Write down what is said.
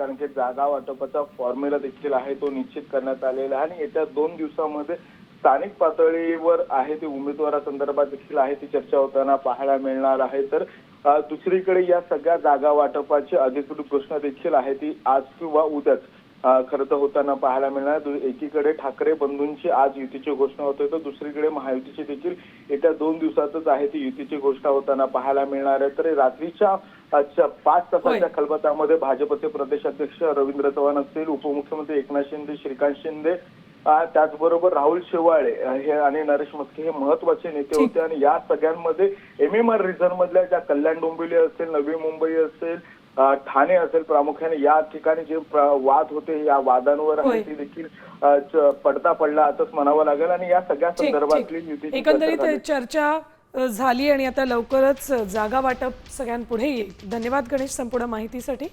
कारण की जागा वाटपाचा फॉर्म्युला देखील आहे तो निश्चित करण्यात आलेला आहे. आणि येत्या दोन दिवसामध्ये स्थानिक पातळीवर आहे ते उमेदवारासंदर्भात देखील आहे ती चर्चा होताना पाहायला मिळणार आहे. तर दुसरीकडे या सगळ्या जागा वाटपाची अधिकृत घोषणा देखील आहे ती आज किंवा उद्याच खरं तर होताना पाहायला मिळणार एकीकडे ठाकरे बंधूंची आज युतीची घोषणा होते तर दुसरीकडे महायुतीची देखील येत्या दोन दिवसातच आहे ती युतीची घोषणा होताना पाहायला मिळणार आहे. तर रात्रीच्या अ, च- पाच तासाच्या. खलबतामध्ये भाजपचे प्रदेशाध्यक्ष रवींद्र चव्हाण असतील उपमुख्यमंत्री एकनाथ शिंदे श्रीकांत शिंदे त्याचबरोबर राहुल शेवाळे हे आणि नरेश म्हस्के हे महत्त्वाचे नेते. होते. आणि या सगळ्यांमध्ये एम एम आर रिझन मधल्या ज्या कल्याण डोंबिवली असेल नवी मुंबई असेल ठाणे असेल प्रामुख्याने या ठिकाणी जे वाद होते या वादांवर ती देखील पडता पडला असंच म्हणावं लागेल. आणि या सगळ्या संदर्भातली एकंदरीत चर्चा झाली आणि आता लवकरच जागा वाटप सगळ्यांपुढे येईल धन्यवाद गणेश संपूर्ण माहितीसाठी.